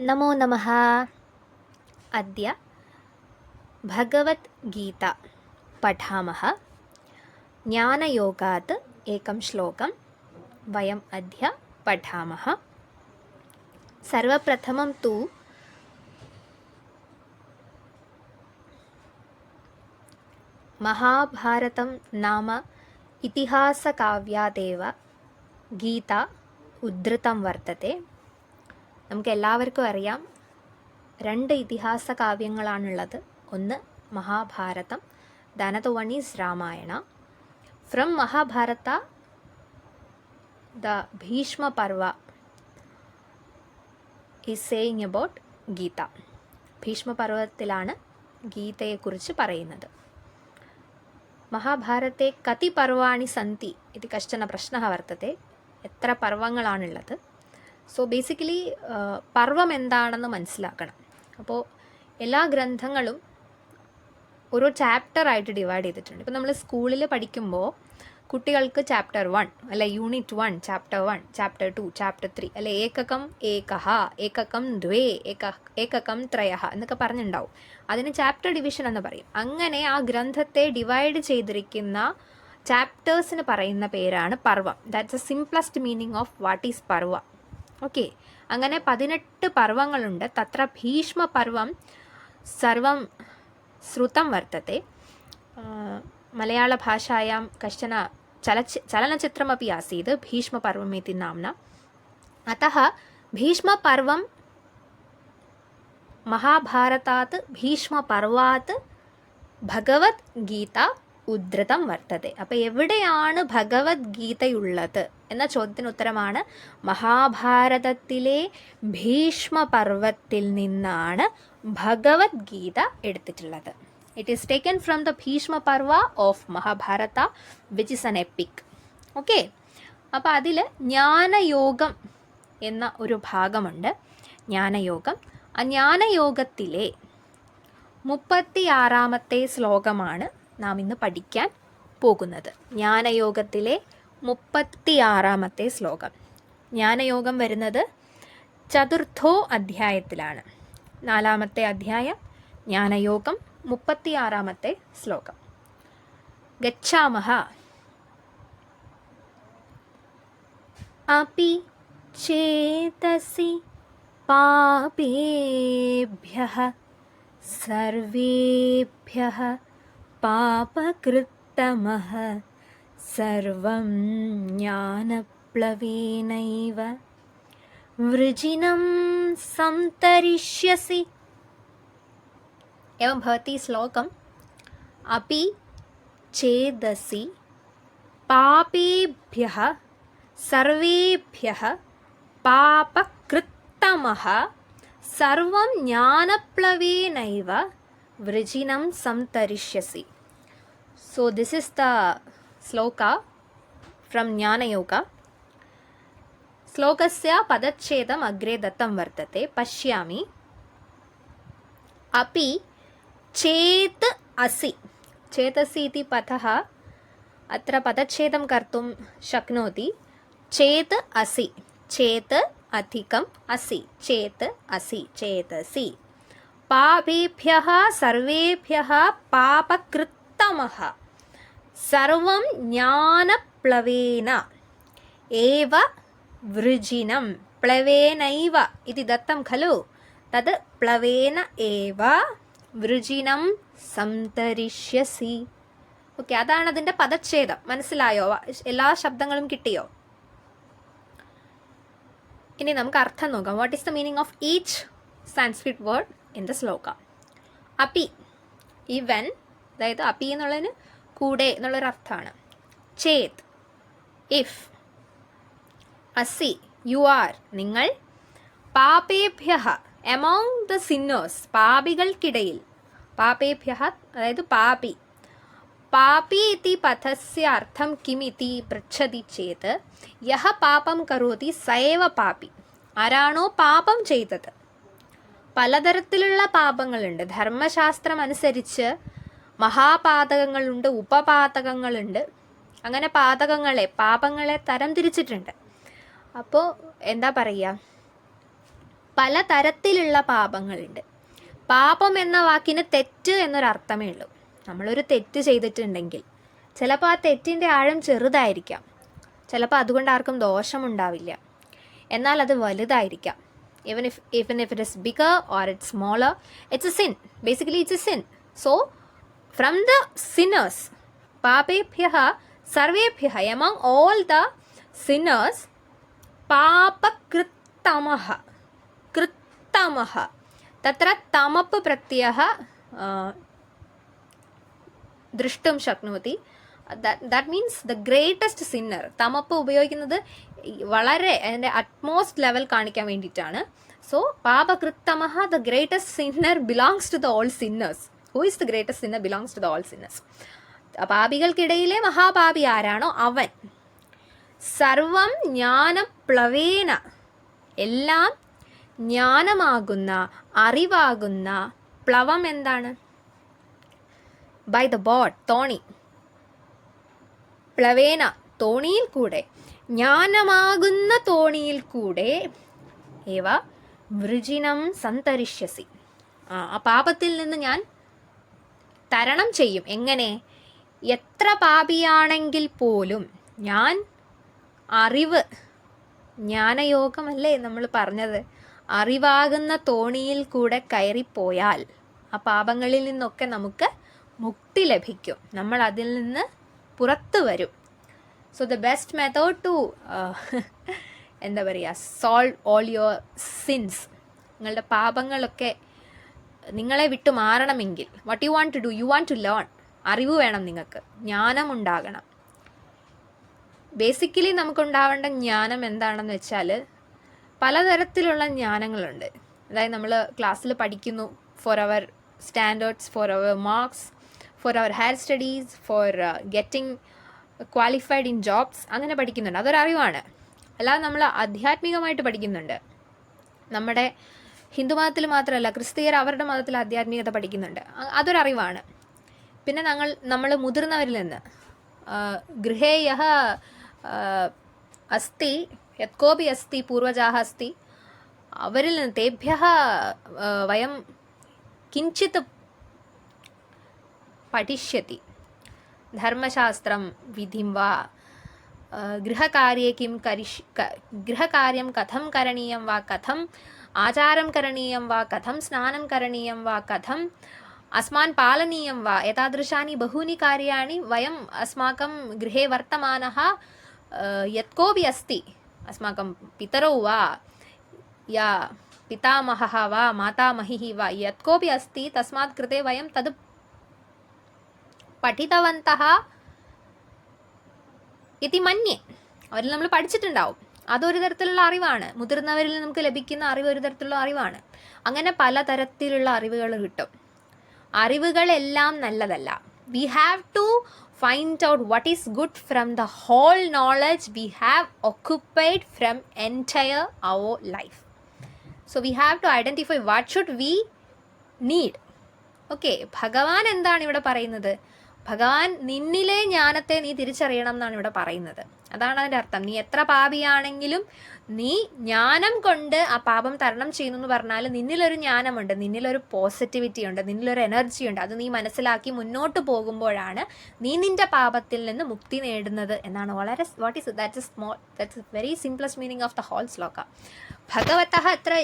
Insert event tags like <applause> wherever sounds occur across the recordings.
నమో నమ. అద్య భగవద్గీత పఠామः. జ్ఞానయోగాత్ ఏకం శ్లోకం వయం అద్య పఠామः. సర్వప్రథమం తు మహాభారతం నామ ఇతిహాసకావ్యాదేవ గీత ఉద్ధృతం వర్తతే. നമുക്ക് എല്ലാവർക്കും അറിയാം. രണ്ട് ഇതിഹാസ കാവ്യങ്ങളാണുള്ളത്. ഒന്ന് Mahabharatam ദാനത Ramayana. From Mahabharata the Bhishma Parva is saying about Gita. ഭീഷ്മപർവത്തിലാണ് ഗീതയെക്കുറിച്ച് പറയുന്നത്. മഹാഭാരത്തെ കതി പർവാണി സന്തി ഇത് കശ്ചന പ്രശ്നः വർത്തത്തെ. എത്ര പർവങ്ങളാണുള്ളത്. സോ ബേസിക്കലി പർവം എന്താണെന്ന് മനസ്സിലാക്കണം. അപ്പോൾ എല്ലാ ഗ്രന്ഥങ്ങളും ഓരോ ചാപ്റ്ററായിട്ട് ഡിവൈഡ് ചെയ്തിട്ടുണ്ട്. ഇപ്പോൾ നമ്മൾ സ്കൂളിൽ പഠിക്കുമ്പോൾ കുട്ടികൾക്ക് ചാപ്റ്റർ വൺ അല്ലെ unit one chapter one chapter two chapter three അല്ലെ ഏകകം ഏകഹ ഏകകം ദ്വേ ഏക ഏകകം ത്രയഹ എന്നൊക്കെ പറഞ്ഞിട്ടുണ്ടാവും അതിന് ചാപ്റ്റർ ഡിവിഷൻ എന്ന് പറയും. അങ്ങനെ ആ ഗ്രന്ഥത്തെ ഡിവൈഡ് ചെയ്തിരിക്കുന്ന ചാപ്റ്റേഴ്സിന് പറയുന്ന പേരാണ് പർവം. That's a simplest meaning of what is parva. Okay അങ്ങനെ പതിനെട്ട് പർവങ്ങളുണ്ട് തത്ര ഭീഷ്മപർവം സർവം ശ്രുതം വർത്തത്തെ मलयाळभाषायां कश्चन चलचि चलनचित्रमपि आसीत् भीष्मपर्वम् इति नाम्ना अतः भीष्मपर्वं മഹാഭാരതാത് ഭീഷ്മപർവാത് ഭഗവത്ഗീത ഉദ്ധൃതം വർത്തതെ അപ്പോൾ എവിടെയാണ് ഭഗവത്ഗീതയുള്ളത് എന്ന ചോദ്യത്തിന് ഉത്തരമാണ് മഹാഭാരതത്തിലെ ഭീഷ്മപർവത്തിൽ നിന്നാണ് ഭഗവത്ഗീത എടുത്തിട്ടുള്ളത്. It is taken from the Bhishma Parva of Mahabharata which is an epic okay അപ്പോൾ അതിൽ ജ്ഞാനയോഗം എന്ന ഒരു ഭാഗമുണ്ട്. ജ്ഞാനയോഗം. ആ ജ്ഞാനയോഗത്തിലെ മുപ്പത്തിയാറാമത്തെ ശ്ലോകമാണ് നാം ഇന്ന് പഠിക്കാൻ പോകുന്നത്. ജ്ഞാനയോഗത്തിലെ മുപ്പത്തിയാറാമത്തെ ശ്ലോകം. ജ്ഞാനയോഗം വരുന്നത് ചതുർത്ഥോ അധ്യായത്തിലാണ്. നാലാമത്തെ അധ്യായം ജ്ഞാനയോഗം മുപ്പത്തിയാറാമത്തെ ശ്ലോകം. ഗച്ഛാമഹ. അപി ചേതസി പാപേഭ്യ സർവേഭ്യ പാപകൃത്തമഹ. सर्वं ज्ञानप्लवेनैव। वृजिनं सन्तरिष्यसि एवं भवति श्लोकम्, अपि चेदसि पापेभ्यः, सर्वेभ्यः पापकृत्तमः, सर्वं ज्ञानप्लवेनैव, वृजिनं सन्तरिष्यसि so this is the shloka from Jnanayoga. శ్లోకస్య పదచ్ఛేదం అగ్రే దత్తం వర్తతే పశ్యామి. అపి చేత్ అసి. చేతసి ఇది పదः అత్ర పదచ్ఛేదం కర్తుం శక్నోతి. చేత్ అసి. చేత్ అధికం అసి. చేత్ అసి. చేతసి పాపేభ్య సర్వేభ్య పాపకృత్తమః. സർവം ജ്ഞാനപ്ലവേന ഏവ വൃജിനം. പ്ലവേനൈവ. ഇതി ദത്തം ഖലു. തത് പ്ലവേന ഏവ വൃജിനം സംതരിഷ്യസി. ഓക്കെ അതാണ് അതിന്റെ പദച്ഛേദം. മനസ്സിലായോ? എല്ലാ ശബ്ദങ്ങളും കിട്ടിയോ? ഇനി നമുക്ക് അർത്ഥം നോക്കാം. What is the meaning of each Sanskrit word in the shloka അപ്പി. ഇവൻ അതായത് അപ്പി എന്നുള്ളതിന് കൂടെ എന്നുള്ളൊരു അർത്ഥമാണ്. ചേത്. ഇഫ് അസി. യു ആർ നിങ്ങൾ. പാപേഭ്യ എമോങ് ദ സിന്നേഴ്സ് പാപികൾക്കിടയിൽ. പാപേഭ്യ അതായത് പാപി. പാപി ഇതി പഥസ്യ അർത്ഥം കിമിതി പൃച്ഛതി ചേത്. യഹ പാപം കരോതി സയവ പാപി. ആരാണോ പാപം ചെയ്തത്. പലതരത്തിലുള്ള പാപങ്ങളുണ്ട്. ധർമ്മശാസ്ത്രം അനുസരിച്ച് മഹാപാതകങ്ങളുണ്ട് ഉപപാതകങ്ങളുണ്ട്. അങ്ങനെ പാതകങ്ങളെ പാപങ്ങളെ തരംതിരിച്ചിട്ടുണ്ട്. അപ്പോൾ എന്താ പറയുക പല തരത്തിലുള്ള പാപങ്ങളുണ്ട്. പാപം എന്ന വാക്കിന് തെറ്റ് എന്നൊരർത്ഥമേ ഉള്ളൂ. നമ്മളൊരു തെറ്റ് ചെയ്തിട്ടുണ്ടെങ്കിൽ ചിലപ്പോൾ ആ തെറ്റിന്റെ ആഴം ചെറുതായിരിക്കാം. ചിലപ്പോൾ അതുകൊണ്ട് ആർക്കും ദോഷമുണ്ടാവില്ല. എന്നാൽ അത് വലുതായിരിക്കാം. Even if even if it is bigger or it smaller it's a sin basically it's a sin so from the sinners papebhyah sarvebhyah among all the sinners പാപകൃത്തമഹ കൃത്തമഹ. തത്ര തമപ്പ് പ്രത്യയः ദൃഷ്ടും ശക്നോതി that means the greatest sinner തമപ്പ് ഉപയോഗിക്കുന്നത് വളരെ അതിന്റെ utmost level കാണിക്കാൻ വേണ്ടിയിട്ടാണ്. So പാപകൃത്തമഹ the greatest sinner belongs to the all sinners who is the greatest sinner belongs to the all sinners പാപികൾക്കിടയിലെ മഹാപാപി ആരാണോ അവൻ? സർവം ജ്ഞാനപ്ലവേന എല്ലാം ജ്ഞാനമാകുന്ന അറിവാകുന്ന പ്ലവം എന്താണ്? ബൈ ദ ബോട്ട് തോണി. പ്ലവേന തോണിയിൽ കൂടെ. ജ്ഞാനമാകുന്ന തോണിയിൽ കൂടെ ഏവ വൃജിനം സന്തരിഷ്യസി. ആ പാപത്തിൽ നിന്ന് ഞാൻ തരണം ചെയ്യും. എങ്ങനെ? എത്ര പാപിയാണെങ്കിൽ പോലും ഞാൻ അറിവ് ജ്ഞാനയോഗമല്ലേ നമ്മൾ പറഞ്ഞത്? അറിവാകുന്ന തോണിയിൽ കൂടെ കയറിപ്പോയാൽ ആ പാപങ്ങളിൽ നിന്നൊക്കെ നമുക്ക് മുക്തി ലഭിക്കും. നമ്മൾ അതിൽ നിന്ന് പുറത്തു വരും. So the best method to എന്താ പറയുക സോൾവ് ഓൾ യുവർ സിൻസ് നിങ്ങളുടെ പാപങ്ങളൊക്കെ നിങ്ങളെ വിട്ടു മാറണമെങ്കിൽ what you want to do you want to learn അറിവ് വേണം നിങ്ങൾക്ക്. ജ്ഞാനം ഉണ്ടാകണം. ബേസിക്കലി നമുക്കുണ്ടാവേണ്ട ജ്ഞാനം എന്താണെന്ന് വെച്ചാൽ പലതരത്തിലുള്ള ജ്ഞാനങ്ങളുണ്ട്. അതായത് നമ്മൾ ക്ലാസ്സിൽ പഠിക്കുന്നു for our standards for our marks for our higher studies for getting qualified in jobs അങ്ങനെ പഠിക്കുന്നുണ്ട്. അതൊരറിവാണ്. അല്ലാതെ നമ്മൾ ആധ്യാത്മികമായിട്ട് പഠിക്കുന്നുണ്ട്. നമ്മുടെ ഹിന്ദു മതത്തിൽ മാത്രമല്ല ക്രിസ്തീയർ അവരുടെ മതത്തിൽ ആധ്യാത്മികത പഠിക്കുന്നുണ്ട്. അതൊരറിവാണ്. പിന്നെ ഞങ്ങൾ നമ്മൾ മുതിർന്നവരിൽ നിന്ന് ഗൃഹേ യഹ അസ്തി യത്കോപി അസ്തി പൂർവജാഹ അസ്തി അവരിൽ നിന്ന് തേഭ്യ വയം കിഞ്ചിത് പഠിഷ്യത്തി ധർമ്മശാസ്ത്രം വിധിം വാ. ഗൃഹകാര്യം കിം കരിഷ് ഗൃഹകാര്യം കഥം കരണീയം വാ കഥം आचारं करणीयं वा कथं स्नानं करणीयं वा कथम् अस्मान् पालनीयं वा एतादृशानि बहूनि कार्याणि वयम् अस्माकं गृहे वर्तमानः यत्कोपि अस्ति अस्माकं पितरौ वा या पितामहः वा मातामहिः वा यत्कोपि अस्ति तस्मात् कृते वयं तद् പഠിതവന്തഹ ഇതി മന്യേ അവരിൽ നമ്മൾ പഠിച്ചിട്ടുണ്ടാവും അതൊരു തരത്തിലുള്ള അറിവാണ്. മുതിർന്നവരിൽ നമുക്ക് ലഭിക്കുന്ന അറിവ് ഒരു തരത്തിലുള്ള അറിവാണ്. അങ്ങനെ പല തരത്തിലുള്ള അറിവുകൾ കിട്ടും. അറിവുകളെല്ലാം നല്ലതല്ല. We have to find out what is good from the whole knowledge we have occupied from entire our life so we have to identify what should we need okay ഭഗവാൻ എന്താണ് ഇവിടെ പറയുന്നത്? ഭഗവാൻ നിന്നിലെ ജ്ഞാനത്തെ നീ തിരിച്ചറിയണം എന്നാണ് ഇവിടെ പറയുന്നത്. അതാണ് അതിന്റെ അർത്ഥം. നീ എത്ര പാപിയാണെങ്കിലും നീ ജ്ഞാനം കൊണ്ട് ആ പാപം തരണം ചെയ്യുന്നു എന്ന് പറഞ്ഞാൽ നിന്നിലൊരു ജ്ഞാനമുണ്ട് നിന്നിലൊരു പോസിറ്റിവിറ്റി ഉണ്ട് നിന്നിലൊരു എനർജി ഉണ്ട്. അത് നീ മനസ്സിലാക്കി മുന്നോട്ട് പോകുമ്പോഴാണ് നീ നിന്റെ പാപത്തിൽ നിന്ന് മുക്തി നേടുന്നത് എന്നാണ്. വളരെ what is that's small that's very simplest meaning of the whole shloka. Bhagavata അത്ര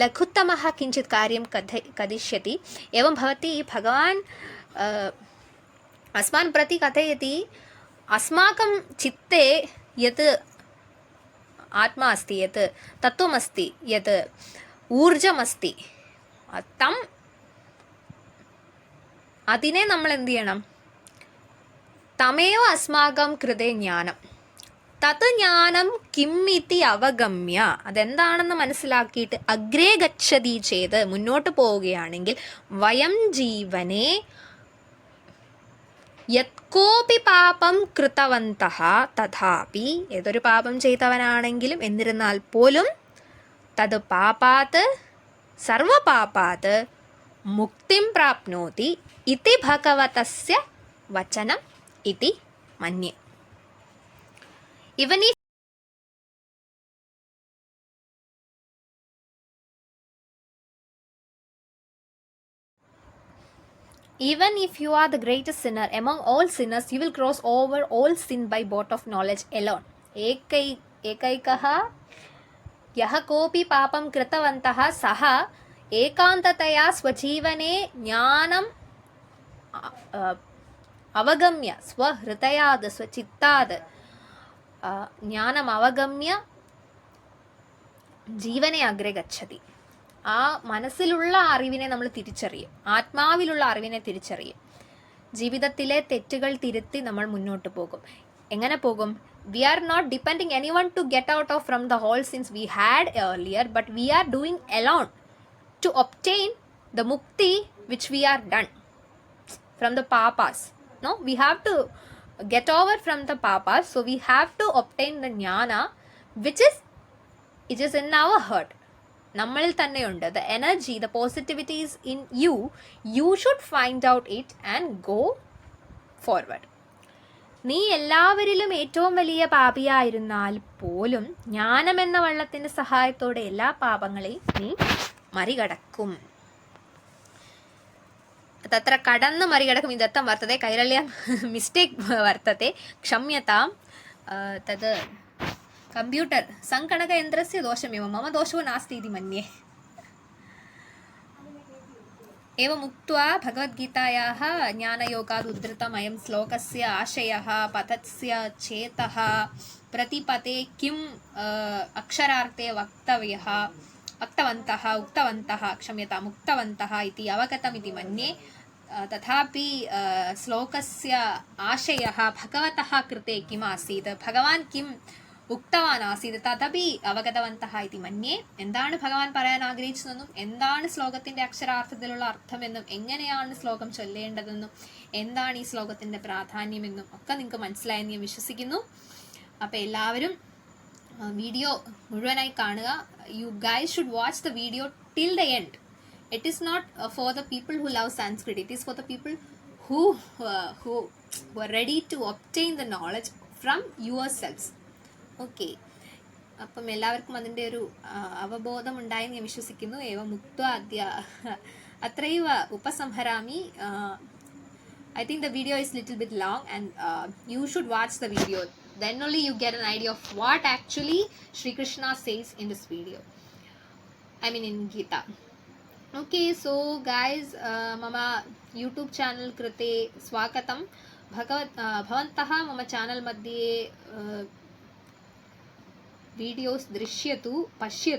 ലഘുത്തമ കിഞ്ചിത് കാര്യം കഥ കഥിഷ്യതി. എവം ഭവതി ഭഗവാൻ അസ്മാൻ പ്രതി കഥയതി अस्माकं चित्ते यत् आत्मा अस्ति यत् तत्त्वमस्ति यत् ഊർജമസ്തി തം അതിനെ നമ്മൾ എന്ത് ചെയ്യണം തമേവ അസ്മാകം കൃതേ ജ്ഞാനം തത് ജ്ഞാനം കിം ഇതി അവഗമ്യ അതെന്താണെന്ന് മനസ്സിലാക്കിയിട്ട് അഗ്രേ ഗച്ഛതി ചെയ്ത് മുന്നോട്ട് പോവുകയാണെങ്കിൽ വയം ജീവനെ യത്കോപി പാപം കൃതവന്ത തഥാപി. ഏതൊരു പാപം ചെയ്തവനാണെങ്കിലും എന്നിരുന്നാൽ പോലും തത് പാപാത് സർവപാപാത് മുക്തിം പ്രാപ്നോതി ഇതി ഭഗവതസ്യ വചനം ഇതി മന്യേ. Even if even if you are the greatest sinner among all sinners you will cross over all sin by boat of knowledge alone ஏக்கை ஏகைக்கः यः कोऽपि पापं कृतवन्तः सः एकान्ततया स्वजीवने ज्ञानम् अवगम्य स्वहृदयाद् स्वचित्ताद् ज्ञानम् अवगम्य जीवने अग्रे गच्छति ആ മനസ്സിലുള്ള അറിവിനെ നമ്മൾ തിരിച്ചറിയും. ആത്മാവിലുള്ള അറിവിനെ തിരിച്ചറിയും. ജീവിതത്തിലെ തെറ്റുകൾ തിരുത്തി നമ്മൾ മുന്നോട്ട് പോകും. എങ്ങനെ പോകും? We are not depending any one to get out of from the whole sins we had earlier but we are doing alone to obtain the mukti which we are done from the papas no we have to get over from the papas so we have to obtain the jnana which is it is in our heart. നമ്മളിൽ തന്നെയുണ്ട്. The energy the positivities in you you should find out it and go forward നീ എല്ലാവരിലും ഏറ്റവും വലിയ പാപിയായിരുന്നാൽ പോലും ജ്ഞാനം എന്ന വള്ളത്തിന്റെ സഹായത്തോടെ എല്ലാ പാപങ്ങളെയും നീ മറികടക്കും. തത്ര കടന്ന് മറികടക്കും. ഇതത്തം വർത്തതെ കൈരളിയ മിസ്റ്റേക്ക് വർത്തതെ ക്ഷമ്യതാം. തത് कम्प्यूटर् सङ्गणकयन्त्रस्य दोषमेव मम दोषो नास्ति इति मन्ये एवमुक्त्वा भगवद्गीतायाः ज्ञानयोगात् उद्धृतमयं श्लोकस्य आशयः पथस्य चेतः प्रतिपते किम् अ, अक्षरार्थे वक्तव्यः वक्तवन्तः उक्तवन्तः क्षम्यताम् उक्तवन्तः इति अवगतमिति मन्ये अ, तथापि अ, श्लोकस्य आशयः भगवतः कृते किम् आसीत् भगवान् किम् ഉക്തവാൻ ആസീത് തഥപി അവഗതവന്തഹ ഇതി മന്യേ എന്താണ് ഭഗവാൻ പറയാൻ ആഗ്രഹിച്ചതെന്നും എന്താണ് ശ്ലോകത്തിന്റെ അക്ഷരാർത്ഥത്തിലുള്ള അർത്ഥമെന്നും എങ്ങനെയാണ് ശ്ലോകം ചൊല്ലേണ്ടതെന്നും എന്താണ് ഈ ശ്ലോകത്തിന്റെ പ്രാധാന്യമെന്നും ഒക്കെ നിങ്ങൾക്ക് മനസ്സിലായെന്ന് ഞാൻ വിശ്വസിക്കുന്നു. അപ്പോൾ എല്ലാവരും വീഡിയോ മുഴുവനായി കാണുക. You guys should watch the video till the end it is not for the people who love Sanskrit it is for the people who who ready to obtain the knowledge from yourselves okay അപ്പം എല്ലാവർക്കും അതിൻ്റെ ഒരു ആ, അവബോധം ഉണ്ടായെന്ന് ഞാൻ വിശ്വസിക്കുന്നു ഏവ മുക്ത അദ്യ അത്രൈവ ഉപസംഹരാമി I think the video is little bit long and uh, you should watch the video. Then only you get an idea of what actually Sri Krishna says in this video. I mean in Gita. Okay, so guys, uh, मम YouTube channel कृते स्वागतं भगवत् uh, भवन्तः मम channel मध्ये uh, videos दृश्य तो पश्य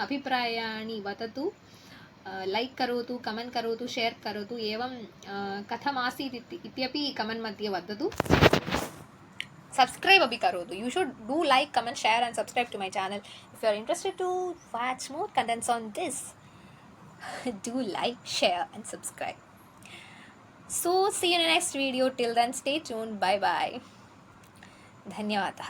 अभिप्राया वदत लाइक करोतु कमेंट करोतु शेयर करोतु, एवं कथम आसपी कमेंट मध्ये वदतु। सब्सक्राइब अभी करोतु। You should do like comment share and subscribe to my channel. If you are interested to watch more contents on this, <laughs> do like share and subscribe so, see you in next video. Till then, stay tuned. Bye bye. धन्यवाद।